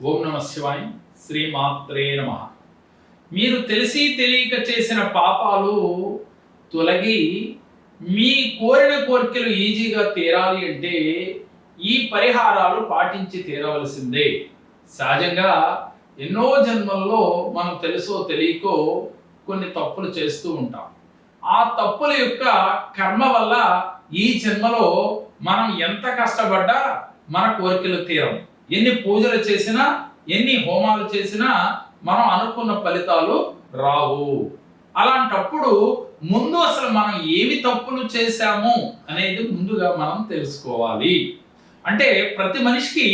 ఓం నమ శివాయ శ్రీమాత్రే నమ. మీరు తెలిసి తెలియక చేసిన పాపాలు తొలగి మీ కోరిన కోరికలు ఈజీగా తీరాలి అంటే ఈ పరిహారాలు పాటించి తీరవలసిందే. సహజంగా ఎన్నో జన్మల్లో మనం తెలుసో తెలియకో కొన్ని తప్పులు చేస్తూ ఉంటాం. ఆ తప్పుల యొక్క కర్మ వల్ల ఈ జన్మలో మనం ఎంత కష్టపడ్డా మన కోరికలు తీరం ఎన్ని పూజలు చేసినా ఎన్ని హోమాలు చేసినా మనం అనుకున్న ఫలితాలు రావు. అలాంటప్పుడు ముందు అసలు మనం ఏమి తప్పులు చేశాము అనేది ముందుగా మనం తెలుసుకోవాలి. అంటే ప్రతి మనిషికి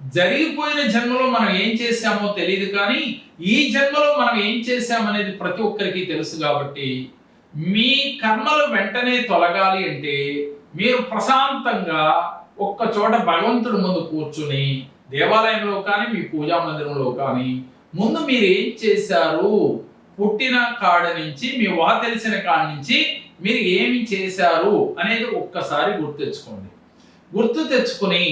జరిగిపోయిన జన్మలో మనం ఏం చేశామో తెలియదు కానీ ఈ జన్మలో మనం ఏం చేశామనేది ప్రతి ఒక్కరికి తెలుసు కాబట్టి మీ కర్మలు వెంటనే తొలగాలి అంటే మీరు ప్రశాంతంగా ఒక్క చోట భగవంతుడి ముందు కూర్చుని దేవాలయంలో కానీ మీ పూజా మందిరంలో కానీ ముందు మీరు ఏం చేశారు? పుట్టిన కాడ నుంచి మీ వా తెలిసిన కాడ నుంచి మీరు ఏమి చేశారు అనేది ఒక్కసారి గుర్తు తెచ్చుకోండి. గుర్తు తెచ్చుకుని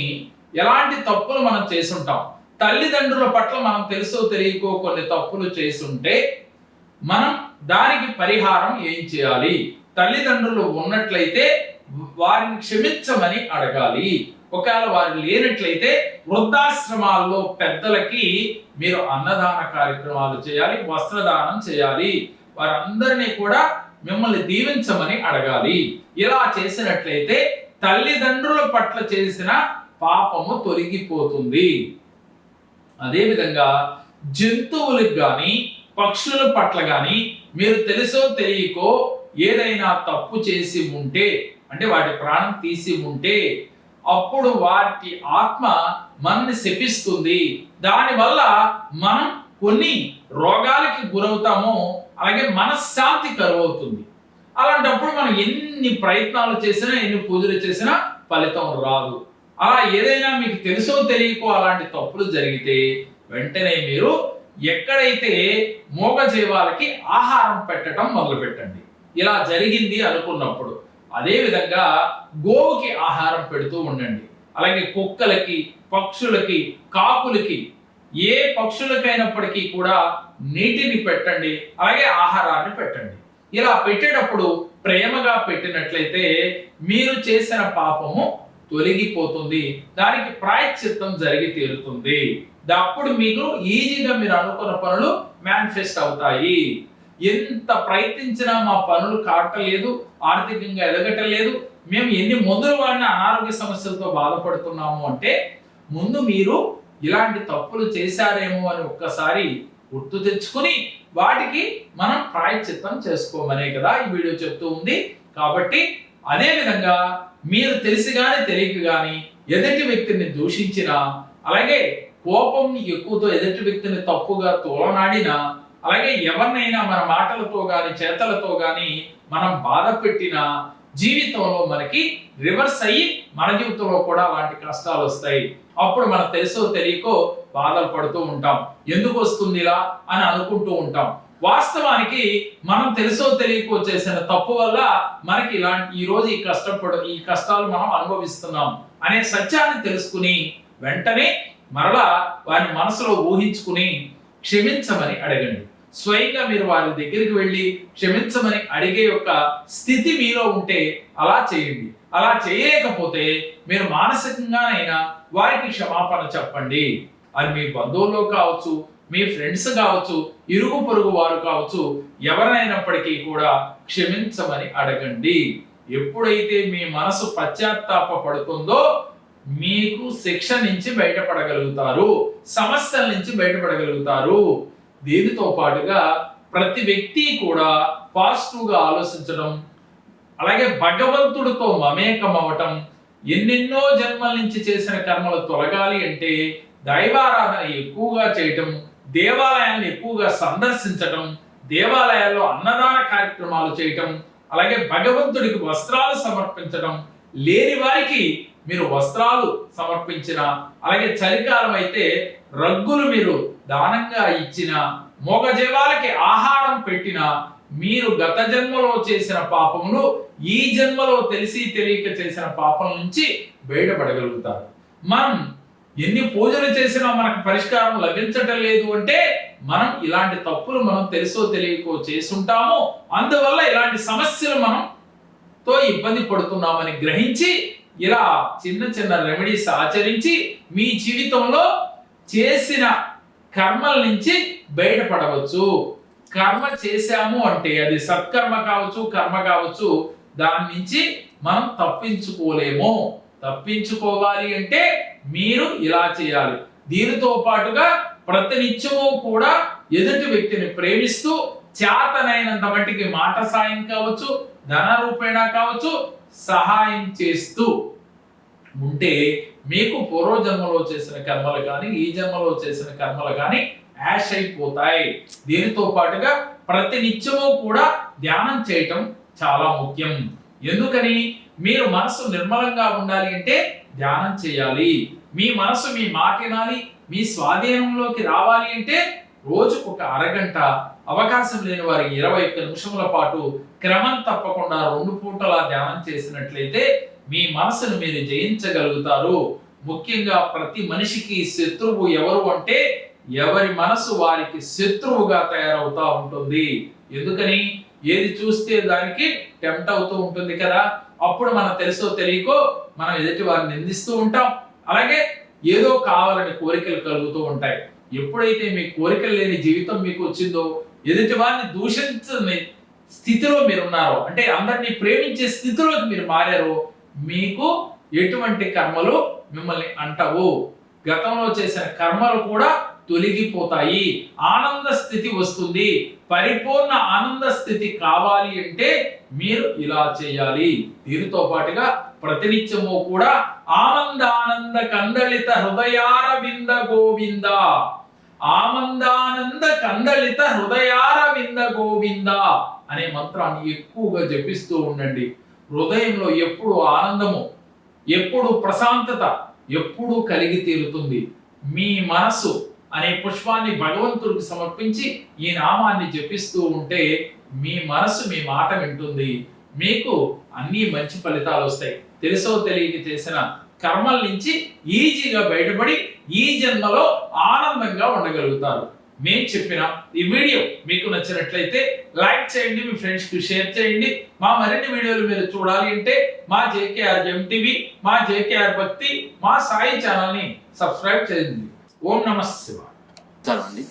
ఎలాంటి తప్పులు మనం చేసుంటాం తల్లిదండ్రుల పట్ల మనం తెలుసో తెలియకో కొన్ని తప్పులు చేసుంటే మనం దానికి పరిహారం ఏం చేయాలి? తల్లిదండ్రులు ఉన్నట్లయితే వారిని క్షమించమని అడగాలి. ఒకవేళ వారు లేనట్లయితే వృద్ధాశ్రమాల్లో పెద్దలకి మీరు అన్నదాన కార్యక్రమాలు చేయాలి వస్త్రదానం చేయాలి. వారందరినీ కూడా మిమ్మల్ని దీవించమని అడగాలి. ఇలా చేసినట్లయితే తల్లిదండ్రుల పట్ల చేసిన పాపము తొలగిపోతుంది. అదేవిధంగా జంతువులకు కానీ పక్షుల పట్ల కానీ మీరు తెలుసో తెలియకో ఏదైనా తప్పు చేసి ఉంటే అంటే వాటి ప్రాణం తీసి ఉంటే అప్పుడు వాటి ఆత్మ మనల్ని శపిస్తుంది. దానివల్ల మనం కొన్ని రోగాలకి గురవుతామో అలాగే మనశ్శాంతి కరువవుతుంది. అలాంటప్పుడు మనం ఎన్ని ప్రయత్నాలు చేసినా ఎన్ని పూజలు చేసినా ఫలితం రాదు. అలా ఏదైనా మీకు తెలుసో తెలియకో అలాంటి తప్పులు జరిగితే వెంటనే మీరు ఎక్కడైతే మూగజీవాలకి ఆహారం పెట్టడం మొదలుపెట్టండి. ఇలా జరిగింది అనుకున్నప్పుడు. అదేవిధంగా గోవుకి ఆహారం పెడుతూ ఉండండి. అలాగే కుక్కలకి పక్షులకి కాకులకి ఏ పక్షులకైనప్పటికీ కూడా నీటిని పెట్టండి. అలాగే ఆహారాన్ని పెట్టండి. ఇలా పెట్టేటప్పుడు ప్రేమగా పెట్టినట్లయితే మీరు చేసిన పాపము తొలగిపోతుంది. దానికి ప్రాయశ్చిత్తం జరిగి తీరుతుంది. అప్పుడు మీకు ఈజీగా మీరు అనుకున్న పనులు మేనిఫెస్ట్ అవుతాయి. ఎంత ప్రయత్నించినా మా పనులు కావట్లేదు ఆర్థికంగా ఎదగటలేదు. మేము ఎన్ని మందులు వాడిన అనారోగ్య సమస్యలతో బాధపడుతున్నాము అంటే ముందు మీరు ఇలాంటి తప్పులు చేశారేమో అని ఒక్కసారి గుర్తు తెచ్చుకుని వాటికి మనం ప్రాయశ్చిత్తం చేసుకోమనే కదా ఈ వీడియో చెప్తూ ఉంది. కాబట్టి అదే విధంగా మీరు తెలిసి కానీ తెలియక కానీ ఎదుటి వ్యక్తిని దూషించినా అలాగే కోపం ఎక్కువతో ఎదుటి వ్యక్తిని తప్పుగా తోలనాడినా అలాగే ఎవరినైనా మన మాటలతో గాని చేతలతో గాని మనం బాధ పెట్టినా జీవితంలో మనకి రివర్స్ అయ్యి మన జీవితంలో కూడా అలాంటి కష్టాలు వస్తాయి. అప్పుడు మనం తెలుసో తెలియకో బాధలు పడుతూ ఉంటాం. ఎందుకు వస్తుంది ఇలా అని అనుకుంటూ ఉంటాం. వాస్తవానికి మనం తెలుసో తెలియకో చేసిన తప్పు వల్ల మనకి ఇలాంటి ఈ రోజు ఈ కష్టపడ ఈ కష్టాలు మనం అనుభవిస్తున్నాం అనే సత్యాన్ని తెలుసుకుని వెంటనే మరలా వారిని మనసులో ఊహించుకుని క్షమించమని అడగండి. స్వయంగా మీరు వారి దగ్గరికి వెళ్ళి క్షమించమని అడిగే యొక్క స్థితి మీలో ఉంటే అలా చేయండి. అలా చేయలేకపోతే మీరు మానసికంగానైనా వారికి క్షమాపణ చెప్పండి. అది మీ బంధువుల్లో కావచ్చు మీ ఫ్రెండ్స్ కావచ్చు ఇరుగు పొరుగు వారు కావచ్చు ఎవరైనప్పటికీ కూడా క్షమించమని అడగండి. ఎప్పుడైతే మీ మనసు పశ్చాత్తాప పడుతుందో మీకు శిక్ష నుంచి బయటపడగలుగుతారు సమస్యల నుంచి బయటపడగలుగుతారు. దీనితో పాటుగా ప్రతి వ్యక్తి కూడా పాజిటివ్గా ఆలోచించడం అలాగే భగవంతుడితో మమేకం అవ్వటం ఎన్నెన్నో జన్మల నుంచి చేసిన కర్మలు తొలగాలి అంటే దైవారాధన ఎక్కువగా చేయటం దేవాలయాన్ని ఎక్కువగా సందర్శించటం దేవాలయాల్లో అన్నదాన కార్యక్రమాలు చేయటం అలాగే భగవంతుడికి వస్త్రాలు సమర్పించడం లేని వారికి మీరు వస్త్రాలు సమర్పించిన అలాగే చలికాలం అయితే రగ్గులు మీరు దానంగా ఇచ్చిన మోగజీవాలకి ఆహారం పెట్టిన మీరు గత జన్మలో చేసిన పాపములు ఈ జన్మలో తెలిసి తెలియక చేసిన పాపం నుంచి బయటపడగలుగుతారు. మనం ఎన్ని పూజలు చేసినా మనకు పరిష్కారం లభించటం లేదు అంటే మనం ఇలాంటి తప్పులు మనం తెలుసో తెలియకో చేసుంటాము అందువల్ల ఇలాంటి సమస్యలు మనం తో ఇబ్బంది పడుతున్నామని గ్రహించి ఇలా చిన్న చిన్న రెమెడీస్ ఆచరించి మీ జీవితంలో చేసిన కర్మల నుంచి బయటపడవచ్చు. కర్మ చేశాము అంటే అది సత్కర్మ కావచ్చు కర్మ కావచ్చు దాని నుంచి మనం తప్పించుకోలేము. తప్పించుకోవాలి అంటే మీరు ఇలా చేయాలి. దీనితో పాటుగా ప్రతినిత్యము కూడా ఎదుటి వ్యక్తిని ప్రేమిస్తూ చేతనైనంత మట్టికి మాట సాయం కావచ్చు ధన రూపేణ కావచ్చు సహాయం చేస్తూ ఉంటే మీకు పూర్వజన్మలో చేసిన కర్మలు కానీ ఈ జన్మలో చేసిన కర్మలు కానీ యాష్ అయిపోతాయి. దీనితో పాటుగా ప్రతినిత్యము కూడా ధ్యానం చేయటం చాలా ముఖ్యం. ఎందుకని? మీరు మనసు నిర్మలంగా ఉండాలి అంటే ధ్యానం చేయాలి. మీ మనసు మీ మాట వినాలి మీ స్వాధీనంలోకి రావాలి అంటే రోజుకు ఒక అరగంట అవకాశం లేని వారి ఇరవై ఒక్క నిమిషముల పాటు క్రమం తప్పకుండా రెండు పూటలా ధ్యానం చేసినట్లయితే మీ మనసును మీరు జయించగలుగుతారు. ముఖ్యంగా ప్రతి మనిషికి శత్రువు ఎవరు అంటే ఎవరి మనసు వారికి శత్రువుగా తయారవుతా ఉంటుంది. ఎందుకని? ఏది చూస్తే దానికి టెంప్ట్ అవుతూ ఉంటుంది కదా అప్పుడు మనం తెలుసో తెలియకో మనం ఎదుటి వారిని నిందిస్తూ ఉంటాం. అలాగే ఏదో కావాలని కోరికలు కలుగుతూ ఉంటాయి. ఎప్పుడైతే మీ కోరికలు లేని జీవితం మీకు వచ్చిందో ఎదుటి వారిని దూషించని స్థితిలో మీరు ఉన్నారో అంటే అందరినీ ప్రేమించే స్థితిలోకి మీరు మారారో మీకు ఎటువంటి కర్మలు మిమ్మల్ని అంటవు. గతంలో చేసిన కర్మలు కూడా తొలగిపోతాయి. ఆనంద స్థితి వస్తుంది. పరిపూర్ణ ఆనంద స్థితి కావాలి అంటే మీరు ఇలా చేయాలి. దీనితో పాటుగా ప్రతినిత్యము కూడా ఆనందానంద కందళిత హృదయార వింద గోవింద. ఆనందానంద కందళిత హృదయార వింద గోవింద అనే మంత్రాన్ని ఎక్కువగా జపిస్తూ ఉండండి. హృదయంలో ఎప్పుడు ఆనందము ఎప్పుడు ప్రశాంతత ఎప్పుడూ కలిగి తీరుతుంది మీ మనసు అనే పుష్పాన్ని భగవంతుడికి సమర్పించి ఈ నామాన్ని జపిస్తూ ఉంటే మీ మనసు మీ మాట వింటుంది. మీకు అన్ని మంచి ఫలితాలు వస్తాయి. తెలుసో తెలియక చేసిన కర్మల నుంచి ఈజీగా బయటపడి ఈ జన్మలో ఆనందంగా ఉండగలుగుతారు. మేము చెప్పిన ఈ వీడియో మీకు నచ్చినట్లయితే లైక్ చేయండి మీ ఫ్రెండ్స్కి షేర్ చేయండి. మా మరిన్ని వీడియోలు మీరు చూడాలి అంటే మా జేకేఆర్ టీవీ మా జేకేఆర్ భక్తి మా సాయి ఛానల్ని సబ్స్క్రైబ్ చేయండి. ఓం నమ శివ అండి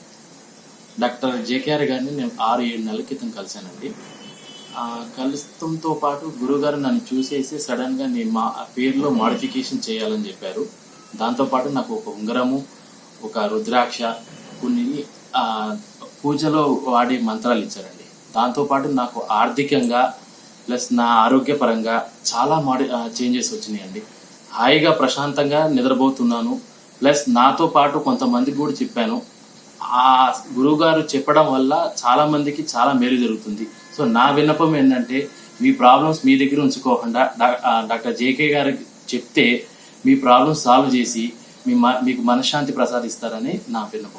డాక్టర్ జేకేఆర్ గారిని నేను ఆరు ఏడు నెలల క్రితం కలిశానండి. కలుస్తంతో పాటు గురుగారు నన్ను చూసేసి సడన్గా నేను మా పేరులో మాడిఫికేషన్ చేయాలని చెప్పారు. దాంతోపాటు నాకు ఒక ఉంగరము ఒక రుద్రాక్ష పూజలో వాడే మంత్రాలు ఇచ్చారండి. దాంతోపాటు నాకు ఆర్థికంగా ప్లస్ నా ఆరోగ్యపరంగా చాలా మాడి చేంజెస్ వచ్చినాయండి. హాయిగా ప్రశాంతంగా నిద్రపోతున్నాను. ప్లస్ నాతో పాటు కొంతమందికి కూడా చెప్పాను. ఆ గురువుగారు చెప్పడం వల్ల చాలా మందికి చాలా మేలు జరుగుతుంది. సో నా విన్నపం ఏంటంటే మీ ప్రాబ్లమ్స్ మీ దగ్గర ఉంచుకోకుండా డా- డాక్టర్ జేకే గారికి చెప్తే మీ ప్రాబ్లమ్స్ సాల్వ్ చేసి మీ మ- మీకు మనశ్శాంతి ప్రసాదిస్తారని నా విన్నపం.